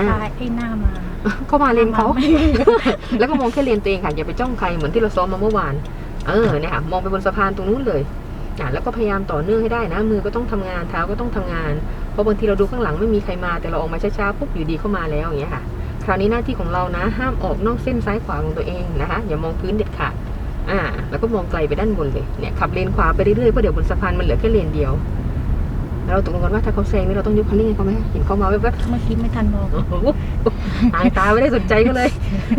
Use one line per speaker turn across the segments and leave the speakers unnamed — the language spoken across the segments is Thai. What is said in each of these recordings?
อ่า
ซ้ายไอ้หน้ามา
เข้ามาเลนเขา
ไม่
แล้วก็มองแค่เลนตัวเองค่ะอย่าไปจ้องใครเหมือนที่เราซ้อมมาเมื่อวาน เออเนี่ยค่ะมองไปบนสะพานตรงนู้นเลยอะแล้วก็พยายามต่อเนื่องให้ได้นะ มือก็ต้องทำงานเท้าก็ต้องทำงาน เพราะบางทีเราดูข้างหลังไม่มีใครมาแต่เราออกมาช้าๆปุ๊บอยู่ดีเข้ามาแล้วอย่างเงี้ยค่ะ คราวนี้หน้าที่ของเรานะ ห้ามออกนอกเส้นซ้ายขวาของตัวเองนะคะ อย่ามองพื้นเด็ดขาดอ่า แล้วก็มองไกลไปด้านบนเลยเนี่ยขับเลนขวาไปเรื่อยๆเพราะเดี๋ยวบนสะพานมันเหลือแค่เลนเดียวแล้ว เราตกลงกันว่าถ้าเขาแซงนี่เราต้องยกคันเร่งให้เขาไหมเห็นเขามาแวบๆ
เมื่อกี้ไม่ทันมอง
โอ้โหหางตาไม่ได้สนใจก็เลย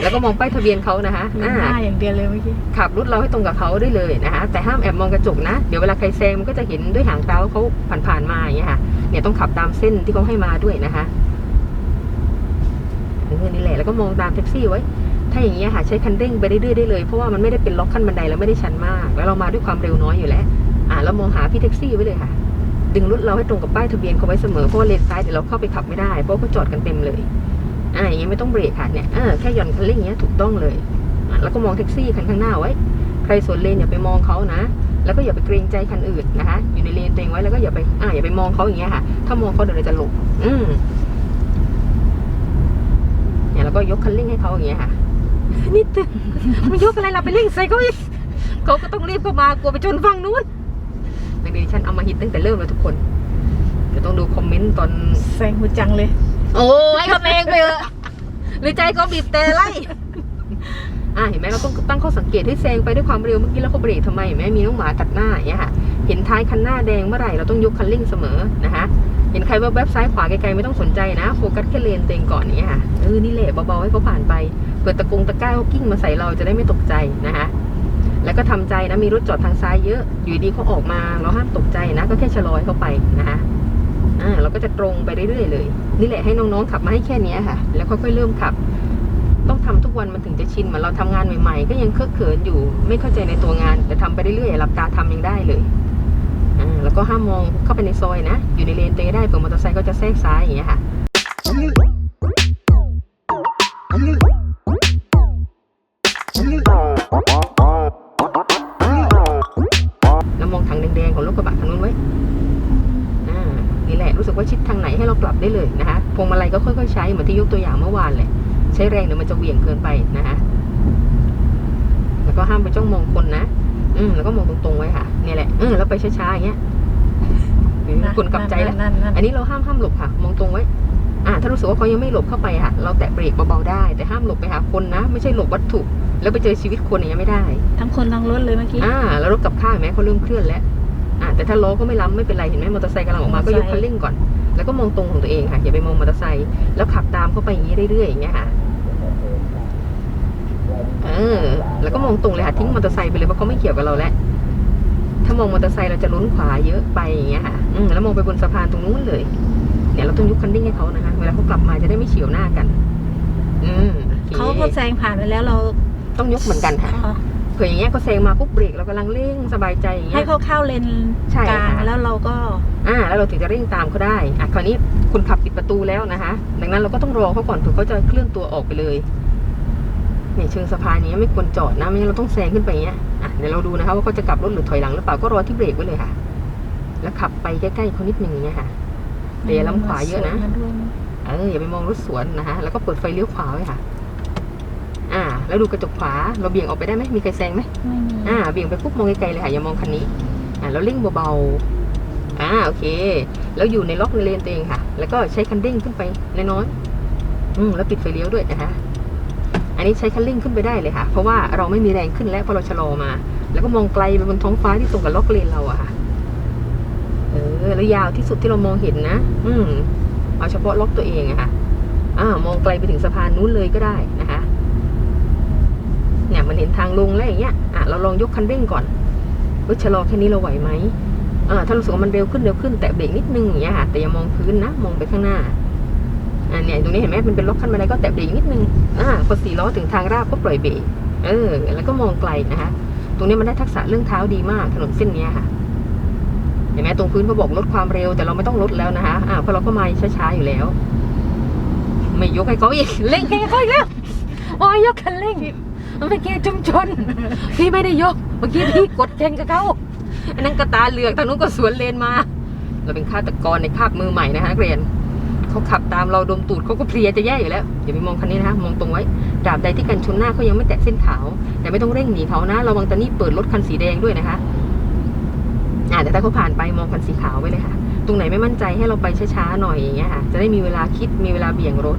แล้วก็มองป้ายทะเบียนเขานะคะ
ห
อ่า
น้าอย่างเดียวเลยเมื่อกี้
ขับรถเราให้ตรงกับเขาได้เลยนะคะแต่ห้ามแอบมองกระจกนะ เดี๋ยวเวลาใครแซงมันก็จะเห็นด้วยหางตาว่าเขาผ่านๆมาอย่างเงี้ยค่ะเนี่ยต้องขับตามเส้นที่เขาให้มาด้วยนะคะเออนี่แหละแล้วก็มองตามแท็กซี่ไว้ ถ้าอย่างเงี้ยค่ะใช้คันเร่งไปเรื่อยๆได้เลยเพราะว่ามันไม่ได้เป็นล็อกขั้นบันไดแล้วไม่ได้ชันมาก แล้วเรามาด้วยความเร็วน้อยอยู่แล้ว อ่าแล้วมองหาพี่แท็กซี่ไว้เลยค่ะ ดึงรถเราให้ตรงกับป้ายทะเบียนเขาไว้เสมอเพราะว่าเลนซ้ายเดี๋ยวเราเข้าไปขับไม่ได้เพราะเขาจอดกันเต็มเลยอ่าอย่างเงี้ยไม่ต้องเบรกค่ะเนี่ยเออแค่หย่อนคันเร่งอย่างเงี้ยถูกต้องเลยแล้วก็มองแท็กซี่คันข้างหน้าไว้ ใครสวนเลนอย่าไปมองเขานะ แล้วก็อย่าไปเกรงใจคันอื่นนะคะ อยู่ในเลนตัวเองไว้แล้วก็อย่าไปอ่าอย่าไปมองเขาอย่างเงี้ยค่ะ ถ้ามองเขาเดี๋ยวเราจะหลบอืมเนี่ยแล้วก็ยกคันเร่งให้เขาอย่างเงี้ยค่ะนี่ตึงมันยกอะไรเราไปเร่งใส่เขาอีกเขาก็ต้องรีบเข้ามากลัวไปชนฝั่งนู้น นักเรียนฉันเอามาฮิตตั้งแต่เริ่มเลยทุกคน เดี๋ยวต้องดูคอมเมนต์ตอน
แซงหูจังเลย
โอ้ยเขาเองไปเถอะหรือใจเขาบีบแต่ไล่ อ่าเห็นไหมเราต้องตั้งข้อสังเกตให้แซงไปด้วยความเร็วเมื่อกี้แล้วเขาเบรกทำไมเห็นไหมมีน้องหมาตัดหน้าอย่างเงี้ยค่ะเห็นท้ายคันหน้าแดงเมื่อไหร่เราต้องยกคันเร่งเสมอนะคะเห็นใครแวบๆซ้ายขวาไกลๆไม่ต้องสนใจนะโฟกัสแค่เลนตัวเองก่อนอย่างเนี้ยค่ะเออนี่แหละเบาๆให้เขาผ่านไปเปิดตะกงตะกร้าเขากิ้งมาใส่เราจะได้ไม่ตกใจนะคะ แล้วก็ทำใจนะมีรถจอดทางซ้ายเยอะอยู่ดีเขาออกมาเราห้ามตกใจนะ ก็แค่ชะลอให้เขาไปนะคะอ่าเราก็จะตรงไปเรื่อยๆเลย นี่แหละให้น้องๆขับมาให้แค่นี้ค่ะ แล้วค่อยๆเริ่มขับ ต้องทำทุกวันมันถึงจะชินเหมือนเราทำงานใหม่ๆ ก็ยังเคอะเขินอยู่ ไม่เข้าใจในตัวงาน แต่ทำไปเรื่อยๆหลับตาทำยังได้เลยอ่าแล้วก็ห้ามมองเข้าไปในซอยนะ อยู่ในเลนตัวเองได้เผื่อมอเตอร์ไซค์ก็จะแทรกซ้ายอย่างเงี้ยค่ะ ไหนให้เรากลับได้เลยนะคะพวงมาลัยก็ค่อยๆใช้เหมือนที่ยกตัวอย่างเมื่อวานเลยใช้แรงเดี๋ยวมันจะเหวี่ยงเกินไปนะคะแล้วก็ห้ามไปจ้องมองคนนะอืมแล้วก็มองตรงๆไว้ค่ะเนี่ยแหละเออแล้วไปช้าๆอย่างเงี้ยเออคุณกลับใจแล้ว
นั่นนั่น
อันนี้เราห้ามห้ามหลบค่ะ มองตรงไว้อ่าถ้ารู้สึกว่าเขายังไม่หลบเข้าไปค่ะ เราแตะเบรกเบาๆได้ แต่ห้ามหลบไปหาคนนะ ไม่ใช่หลบวัตถุ แล้วไปเจอชีวิตคนอย่างเงี้ยไม่ได้
ทั้งคนทั้งรถเลยเมื่อกี้
อ่าแล้วรถกับข้าวเห็นไหมเขาเริ่มเคลื่อนแล้ว อ่าแต่ถ้าล้อก็ไม่ล้ำไม่เป็นไรเห็นไหมมอเตอร์ไซค์กำลังออกมาก็ยกคันเร่งก่อน แล้วก็มองตรงของตัวเองค่ะอย่าไปมองมอเตอร์ไซค์แล้วขับตามเข้าไปอย่างนี้เรื่อยๆอย่างเงี้ยค่ะเออแล้วก็มองตรงเลยค่ะทิ้งมอเตอร์ไซค์ไปเลยเพราะเขาไม่เกี่ยวกับเราแล้วถ้ามองมอเตอร์ไซค์เราจะลุ้นขวาเยอะไปอย่างเงี้ยค่ะอืมแล้วมองไปบนสะพานตรงนู้นเลยเนี่ยเราต้องยกคันเร่งให้เขานะคะเวลาเขากลับมาจะได้ไม่เฉียวหน้ากัน อืมโอค
เขาก็แซงผ่านไปแล้วเรา
ต้องยกเหมือนกันค่ะ
อ๋อ
เผื่ออย่างเงี้ยเขาแซงมาปุ๊บเบรกเรากำลังเร่งสบายใจอย่างเงี้
ให้
ย
เขาเข้าเลน
ใช่
กลาง
ค่ะ
แล้วเราก็
อ่าแล้วเราถึงจะเร่งตามเขาได้อะคราวนี้คุณขับปิดประตูแล้วนะคะ ดังนั้นเราก็ต้องรอเขาก่อนเผื่อเขาจะเคลื่อนตัวออกไปเลยเนี่ยเชิงสะพานนี้ไม่ควรจอดนะไม่งั้นเราต้องแซงขึ้นไปอย่างเงี้ยอะเดี๋ยวเราดูนะคะว่าเขาจะกลับรถหรือถอยหลังหรือเปล่าก็รอที่เบรกไว้เลยค่ะ แล้วขับไปใกล้ๆเขานิดนึงอย่างเงี้ยค่ะแต่อย่าล้ำขวาเยอะนะ
สวมาด้วย
เอออย่าไปมองรถสวนนะคะแล้วก็เปิดไฟเลี้ยวขวาไว้ค่ะอ่า แล้วดูกระจกขวาเราเบี่ยงออกไปได้ไหมมีใครแซงไหม
ไม่มี
อ่าเบี่ยงไปปุ๊บมองไกลๆเลยค่ะอย่ามองคันนี้อ่าแล้วเร่งเบาๆอ่าโอเค แล้วอยู่ในล็อกในเลนตัวเองค่ะ แล้วก็ใช้คันเร่งขึ้นไปน้อยๆอืมแล้วปิดไฟเลี้ยวด้วยนะคะอันนี้ใช้คันเร่งขึ้นไปได้เลยค่ะ เพราะว่าเราไม่มีแรงขึ้นแล้วเพราะเราชะลอมา แล้วก็มองไกลไปบนท้องฟ้าที่ตรงกับล็อกเลนเราอะค่ะเออแล้วยาวที่สุดที่เรามองเห็นนะ อืมเอาเฉพาะล็อกตัวเองอะค่ะอ่ามองไกลไปถึงสะพานนู้นเลยก็ได้นะคะ เนี่ยมันเห็นทางลงแล้วอย่างเงี้ยอะเราลองยกคันเร่งก่อนว่าชะลอแค่นี้เราไหวไหมอ่าถ้ารู้สึกว่ามันเร็วขึ้นเร็วขึ้นแตะเบรกนิดนึงอย่างเงี้ยค่ะแต่อย่ามองพื้นนะมองไปข้างหน้าอ่าเนี่ยตรงนี้เห็นไหมมันเป็นล็อกขั้นบันไดก็แตะเบรกนิดนึงอ่าพอสี่ล้อถึงทางราบก็ปล่อยเบรกเออ แล้วก็มองไกลนะคะ ตรงนี้มันได้ทักษะเรื่องเท้าดีมากถนนเส้นเนี้ยค่ะเห็นไหมตรงพื้นเขาบอกลดความเร็วแต่เราไม่ต้องลดแล้วนะคะอ่าเพราะเราก็มาช้าๆอยู่แล้ว ไม่ยกให้เขาอีกเร่งให้เขาอีกแล้วโอ้ยยกคันเร่ง เป็นเกียร์ชุมชน พี่ไม่ได้ยก เมื่อกี้พี่กดแข่งกับเขาอันนั้นกระตาเหลือกทางนู้นก็สวนเลนมา เราเป็นฆาตกรในคาบมือใหม่นะคะนักเรียนเขาขับตามเราดมตูดเขาก็เพลียจะแย่อยู่แล้วอย่าไปมองคันนี้นะคะมองตรงไว้ตราบใดที่กันชนหน้าเขายังไม่แตะเส้นขาว แต่ไม่ต้องเร่งหนีเขานะระวังตอนนี้เปิดรถคันสีแดงด้วยนะคะอ่าแต่ถ้าเขาผ่านไปมองคันสีขาวไว้เลยค่ะ ตรงไหนไม่มั่นใจให้เราไปช้าๆหน่อยอย่างเงี้ยค่ะจะได้มีเวลาคิดมีเวลาเบี่ยงรถ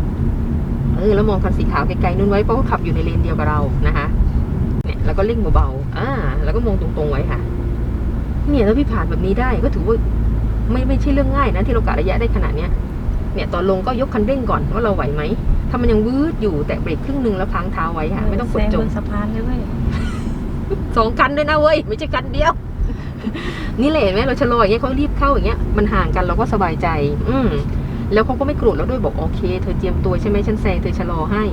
ออแล้วมองคันสีขาวไกลๆนู้นไว้เพราะเขาขับอยู่ในเลนเดียวกับเรานะคะเนี่ยแล้วก็เร่งเบาๆอ่า แล้วก็มองตรงๆไว้ค่ะ เนี่ยถ้าพี่ผ่านแบบนี้ได้ก็ถือว่าไม่ไม่ใช่เรื่องง่ายนะที่เรากะระยะได้ขนาดเนี้ยเนี่ยตอนลงก็ยกคันเร่งก่อนว่าเราไหวไหมถ้ามันยังวืดอยู่แตะเบรกครึ่งหนึ่งแล้วพังเท้าไว้ค่ะไม่ต้องก
แซ
ด
ง
จ
บ
ม
นสะพานเลยเว้ย
สองคันด้วยนะเว้ยไม่ใช่คันเดียว นี่แหละเห็นไหมเราชะลออย่างเงี้ยเขารีบเข้าอย่างเงี้ยมันห่างกันเราก็สบายใจ อืม แล้วเขาก็ไม่โกรธเราด้วยบอกโอเค เธอเจียมตัวใช่ไหมฉันแซงเธอชะลอให้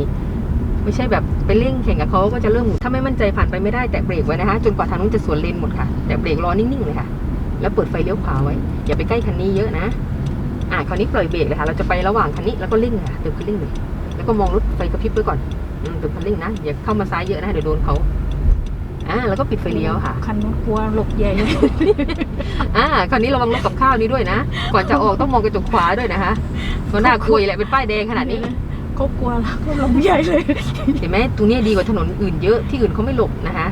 ไม่ใช่แบบไปเร่งแข่งกับเขาก็จะเริ่มถ้าไม่มั่นใจผ่านไปไม่ได้แตะเบรกไว้นะคะจนกว่าทางนู้นจะสวนเลนหมดค่ะ แต่เบรกรอนิ่งๆเลยค่ะ แล้วเปิดไฟเลี้ยวขวาไว้ อย่าไปใกล้คันนี้เยอะนะอ่าคราวนี้ปล่อยเบรกเลยค่ะ เราจะไประหว่างคันนี้แล้วก็เร่งค่ะเติมคันเร่งเลยแล้วก็มองรถไฟกระพริบไว้ก่อนอืมเติมคันเร่งนะอย่าเข้ามาซ้ายเยอะนะเดี๋ยวโดนเขา อ่าแล้วก็ปิดไฟเลี้ยวค่ะ
คันนู้นกลัวหลบใหญ่เลย
อ่าคราวนี้ระวังรถกับข้าวนี้ด้วยนะ ก่อนจะออกต้องมองกระจกขวาด้วยนะคะมันน่าคุยแหละเป็นป้ายแดงขนาดนี้
เขากลัวแล้วก็หลบใหญ่เลย
เห็นไหมตรงเนี้ยดีกว่าถนนอื่นเยอะที่อื่นเขาไม่หลบนะคะ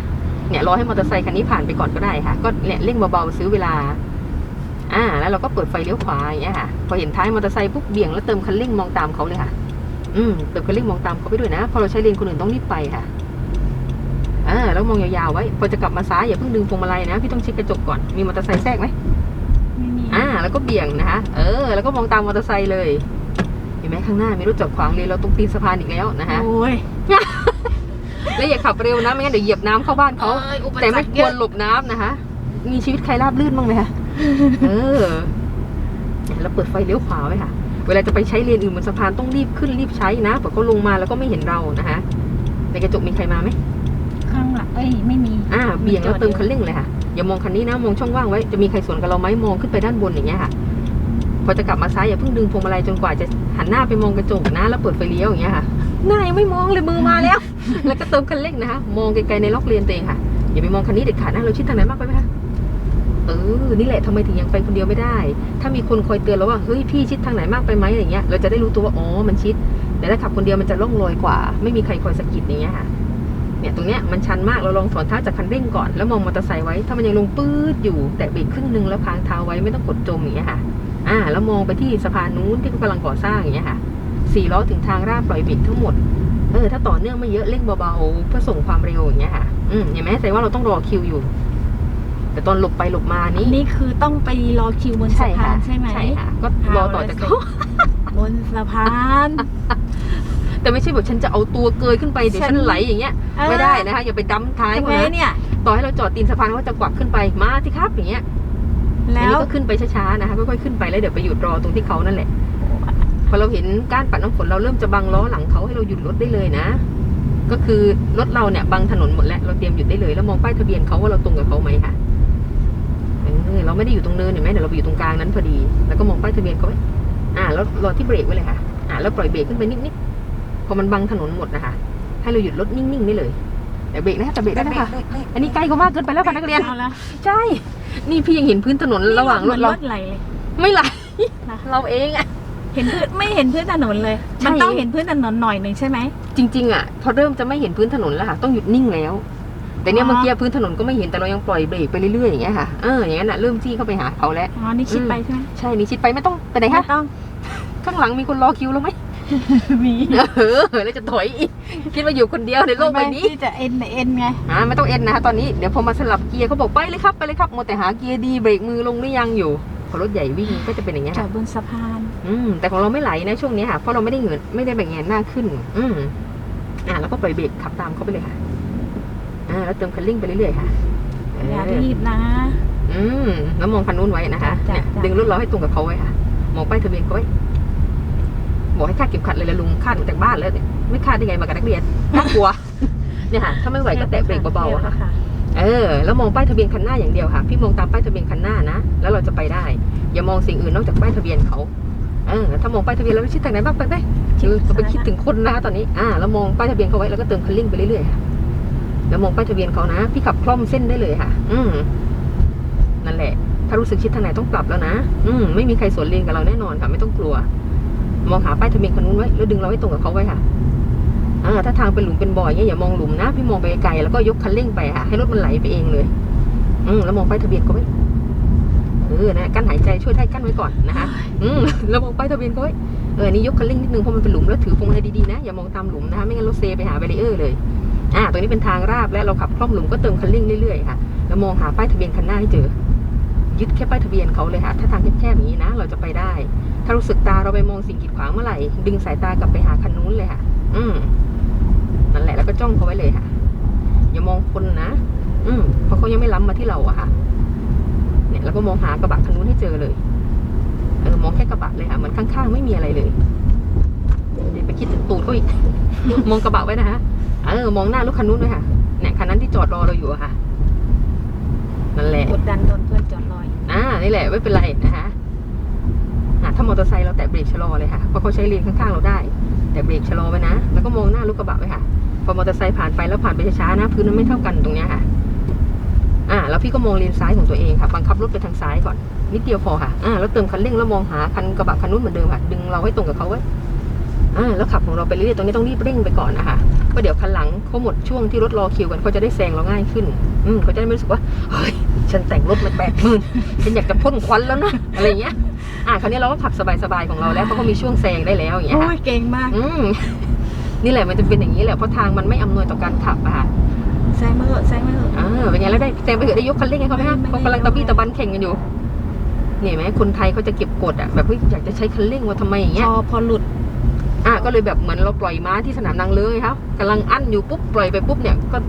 เนี่ยรอให้มอเตอร์ไซค์คันนี้ผ่านไปก่อนก็ได้ค่ะ ก็เนี่ยเร่งเบาๆซื้อเวลา อ่า แล้วเราก็เปิดไฟเลี้ยวขวาอย่างเงี้ยค่ะ พอเห็นท้ายมอเตอร์ไซค์ปุ๊บเบี่ยงแล้วเติมคันเร่งมองตามเขาเลยค่ะ อืมเติมคันเร่งมองตามเขาไปด้วยนะ พอเราใช้เลนคนอื่นต้องรีบไปค่ะ อ่าแล้วมองยาวๆไว้ พอจะกลับมาซ้ายอย่าเพิ่งดึงพวงมาลัยนะ พี่ต้องเช็คกระจกก่อน มีมอเตอร์ไซค์แทรกไหม
ไม่มี
อ่า แล้วก็เบี่ยงนะคะ เออ แล้วก็มองตามมอเตอร์ไซค์เลย เห็นไหมข้างหน้ามีรถจอดขวางเลนเราตรงตีนสะพานอีกแล้วนะคะ
โอ้ย
แล้วอย่าขับเร็วนะ ไม่งั้นเดี๋ยวเหยียบน้ำเข้าบ้านเขาแต่ไม่ควรหลบน้ำนะคะ มีชีวิตใครราบลื่นบ้างไหมคะ เออ แล้วเปิดไฟเลี้ยวขวาไว้ค่ะ เวลาจะไปใช้เลนอื่นบนสะพานต้องรีบขึ้นรีบใช้นะเพราะเขาลงมาแล้วก็ไม่เห็นเรานะคะ ในกระจกมีใครมาไหม
ข้างหลังเอ้ยไม่มี
อ่าเบี่ยงแล้วเติมคันเร่งเลยค่ะ อย่ามองคันนี้นะ มองช่องว่างไว้ จะมีใครสวนกับเราไหมมองขึ้นไปด้านบนอย่างเงี้ยค่ะ พอจะกลับมาซ้ายอย่าเพิ่งดึงพวงมาลัยจนกว่าจะหันหน้าไปมองกระจกนะ แล้วเปิดไฟเลี้ยวอย่างเงี้ยค่ะ หน้ายังไม่มองเลยมือมาแล้ว แล้วก็เติมคันเร่งนะคะ มองไกลๆในล็อกเลนตัวเองค่ะ อย่าไปมองคันนี้เด็ดขาดนะ เราชิดทางไหนมากไปไหมคะเออ นี่แหละทำไมถึงยังไปคนเดียวไม่ได้ ถ้ามีคนคอยเตือนเราว่า เฮ้ย พี่ชิดทางไหนมากไปไหมอะไรเงี้ย เราจะได้รู้ตัวว่า อ๋อ มันชิด แต่ถ้าขับคนเดียวมันจะล่องลอยกว่า ไม่มีใครคอยสะกิดอย่างเงี้ยค่ะ เนี่ยตรงเนี้ยมันชันมากเราลองถอนเท้าจากคันเร่งก่อนแล้วมองมอเตอร์ไซค์ไว้ถ้ามันยังลงปื๊ดอยู่แตะเบรกครึ่งหนึงแล้วพางเท้าไว้ไม่ต้องกดจมอย่างเงี้ยค่ะอ่าแล้วมองไปที่สะพานนู้นที่เขากำลังก่อสร้างอย่างเงี้ยค่ะสี่ล้อถึงทางราบปล่อยเบรกทั้งหมดเออถ้าต่อเนื่องไม่เยอะเร่งเบาๆเพื่อส่งความเร็วอย่างเงี้ยค่ะอืมเห็นไหมแสดงว่าเราต้องรอคิวอยู่ แต่ตอนหลบไปหลบมานี่
นี่คือต้องไปรอคิวบนสะพานใช่ไหม
ใช่ค่ะก็รอต่อจากเขา
บนสะพาน
แต่ไม่ใช่แบบฉันจะเอาตัวเกยขึ้นไปเดี๋ยว
ฉั
ฉั
น
นไหลอย่างเงี้ยไม่ได้นะคะอย่าไปดั้มท้าย
ใช่
เขา
ไหม
นะ
เนี่ย
ต่อให้เราจอดตีนสะพานเขาจะกวักขึ้นไปมาที่ครับอย่างเงี้ยอัน
แล้
นี้
ว
ก็ขึ้นไปช้าๆนะคะค่อยๆขึ้นไปแล้วเดี๋ยวไปหยุดรอตรงที่เขานั่นแหละพอเราเห็นก้านปัดน้ำฝนเราเริ่มจะบังล้อหลังเขาให้เราหยุดรถได้เลยนะ ก็คือรถเราเนี่ยบังถนนหมดแล้วเราเตรียมหยุดได้เลยแล้วมองป้ายทะเบียนเขาว่าเราตรงกับเขาไหมค่ะเออเราไม่ได้อยู่ตรงเนินเห็นไหมเดี๋ยวเราไปอยู่ตรงกลางนั้นพอดี แล้วก็มองป้ายทะเบียนเขาไว้อ่า แล้วรอที่เบรกไว้เลยค่ะ อ่าแล้วปล่อยเบรกขึ้นไปนิดๆ พอมันบังถนนหมดนะคะ ให้เราหยุดรถนิ่งๆได้เลยแต่เบรกนะแต่เบรกได้นะคะ อันนี้ใกล้เขามากเกินไปแล้วค่ะนักเรียน
เอาละ
ใช่ นี่พี่ยังเห็นพื้นถนนระหว่างรถเรา
รถไหลเลย
ไม่ไหล
นะ
เราเองอะ
เห็นพื้นไม่เห็นพื้นถนนเลย
ใช่
มันต้องเห็นพื้นถนนหน่อยหนึ่งใช่ไหม
จริงๆอะพอเริ่มจะไม่เห็นพื้นถนนแล้วค่ะ ต้องหยุดนิ่งแล้ว แต่เนี่ย
อ๋อ
เมื่อกี้พื้นถนนก็ไม่เห็นแต่เรายังปล่อยเบรกไปเรื่อยๆอย่างเงี้ยค่ะ เอออย่างนั้นอะเริ่มจี้เข้าไปหาเขาแล้ว
อ๋อ นี่ชิดไปใช่ไหม
ใช่นี่ชิดไปไม่ต้องไปไหน
ไม่
คะ
ต้อง
ข้างหลังมีคนรอคิวแล้วไหม
มี
เออแล้วจะถอยอีกคิดว่าอยู่คนเดียวในโลกใบนี้
ที่จะเอ็นเอ็นไง
อ่าไม่ต้องเอ็นนะคะตอนนี้เดี๋ยวพอมาสลับเกียร์เขาบอกไปเลยครับไปเลยครับมัวแต่หาเกียร์ดีเบรกมือลงหรือยังอยู่พอรถใหญ่วิ่งก็จะเป็นอย่างเงี้ย
จอ
ค่ะ
ดบนสะพาน
อืมแต่ของเราไม่ไหลนะช่วงนี้ค่ะเพราะเราไม่ได้เหงนไม่ได้แบ่งแงนหน้าขึ้น อืมอ่าแล้วก็ปล่อยเบรกขับตามเขาไปเลยค่ะอ่าแล้วเติมคันเร่งไปเรื่อยๆค่ะเอ
ย่ารีบนะ
อืมแล้วมองคันนู้นไว้นะคะ
จ้ะ
เนี่ย
จ้ะ
ดึงรถเราให้ตรงกับเขาไว้ค่ะมองป้ายทะเบียนเขาไว้ บอกให้คาดเก็บขัดเลยละลุงคาดมาจากบ้านแล้วเนี่ยไม่คาดได้ไงมากับนักเรียนน่ากลัวเนี่ยค่ะถ้าไม่ไหวก็แตะเบรกเบาๆอะค่ะ
ค่ะ
เออ แล้วมองป้ายทะเบียนคันหน้าอย่างเดียวค่ะ พี่มองตามป้ายทะเบียนคันหน้านะแล้วเราจะไปได้ อย่ามองสิ่งอื่นนอกจากป้ายทะเบียนเขาเออถ้ามองป้ายทะเบียนแล้วไม่ชิดทางไหนบ้างไปไหมคือเราไปคิดถึงคนนะคะตอนนี้อ่าแล้วมองป้ายทะเบียนเขาไว้แล้วก็เติมคันเร่งไปเรื่อยๆค่ะแล้วมองป้ายทะเบียนเขานะ พี่ขับคล่อมเส้นได้เลยค่ะ อืมนั่นแหละ ถ้ารู้สึกชิดทางไหนต้องปรับแล้วนะ อืมไม่มีใครสวนเลนกับเราแน่นอนค่ะ ไม่ต้องกลัว มองหาป้ายทะเบียนคันนู้นไว้แล้วดึงเราให้ตรงกับเขาไว้ค่ะอ่าถ้าทางเป็นหลุมเป็นบ่อยเงี้ยอย่ามองหลุมนะ พี่มองไปไกลแล้วก็ยกคันเร่งไปค่ะให้รถมันไหลไปเองเลย อืมแล้วมองป้ายทะเบียนเขาไว้เออนะกั้นหายใจช่วยได้กั้นไว้ก่อนนะคะอืมแล้วมองป้ายทะเบียนเขาไว้เออนี่ยกคันเร่งนิดนึงเพราะมันเป็นหลุมแล้วถือพวงมาลัยดีๆนะอย่ามองตามหลุมนะคะไม่งั้นรถเซไปหาแบรีเออร์เลยอ่าตรงนี้เป็นทางราบและเราขับคล่อมหลุมก็เติมคันเร่งเรื่อยๆค่ะ แล้วมองหาป้ายทะเบียนคันหน้าให้เจอ ยึดแค่ป้ายทะเบียนเขาเลยค่ะ ถ้าทางแคบๆอย่างนี้นะ เราจะไปได้ ถ้ารู้สึกตาเราไปมองสิ่งกีดขวางเมื่อไหร่ ดึงสายตากลับไปหาคันนู้นเลยค่ะ อืมนั่นแหละแล้วก็จ้องเขาไว้เลยค่ะ อย่ามองคนนะ อืมเพราะเขายังไม่ล้ำมาที่เราอะค่ะ เนี่ยแล้วก็มองหากระบะคันนู้นให้เจอเลยเออมองแค่กระบะเลยค่ะมันข้างๆไม่มีอะไรเลยเดี๋ยวไปคิดถึงตูดเขาอีก มองกระบะไว้นะฮะเออมองหน้ารถคันนู้นด้วยค่ะเนี่ยคันนั้นที่จอดรอเราอยู่อะค่ะ นั่นแหละ
กดดันโดนเพื่อนจอดลอย
อ่านี่แหละไม่เป็นไรนะคะอะถ้ามอเตอร์ไซค์เราแตะเบรกชะลอเลยค่ะเพราะเขาใช้เลนข้างๆเราได้ แต่เบรกชะลอไว้นะ แล้วก็มองหน้ารถกระบะไว้ค่ะ พอมอเตอร์ไซค์ผ่านไปแล้วผ่านไปช้าๆนะ พื้นมันไม่เท่ากันตรงเนี้ยค่ะ อ่า แล้วพี่ก็มองเลนซ้ายของตัวเองค่ะบังคับรถไปทางซ้ายก่อน นิดเดียวพอค่ะ อ่า แล้วเติมคันเร่งแล้วมองหาคันกระบะคันนู้นเหมือนเดิมค่ะ ดึงเราให้ตรงกับเขาไว้ อ่า แล้วขับของเราไปเรื่อยๆ ตรงนี้ต้องรีบเร่งไปก่อนนะคะเพราะเดี๋ยวคันหลังเขาหมดช่วงที่รถรอคิวกันเขาจะได้แซงเราง่ายขึ้น อืมเขาจะได้ไม่รู้สึกว่าเฮ้ยฉันแต่งรถมาแปดหมื่นฉันอยากจะพ่นควันแล้วนะอะไรอย่างเงี้ย อะคราวนี้เราก็ขับสบายๆของเราแล้วเพราะเขามีช่วงแซงได้แล้วอย่างเงี้ย
โอ้
ค่ะ
ยเก่งมาก
อืมนี่แหละมันจะเป็นอย่างนี้แหละเพราะทางมันไม่อำนวยต่อการขับอะค่ะ
แซงมาเถอะแซงมาเถอะ
อ่าเป็นไงแล้วได้แซงไปเถอะได้ยกคันเร่งให้เขาไหมฮะ
ไม่ไม่
เขากำลังตะบี้ตะบันแข่งกันอยู่นี่เห็นไหมคนไทยเขาจะเก็บกดอะแบบเฮ้ยอยากจะใช้คันเร่งว่าทำไมอย่าง
พ
เงี้ย
อพอหลุด
อะก็เลยแบบเหมือนเราปล่อยม้าที่สนามนางเลยครับกำลังอั้นอยู่ปุ๊บปล่อยไปปุ๊บเนี่ยก็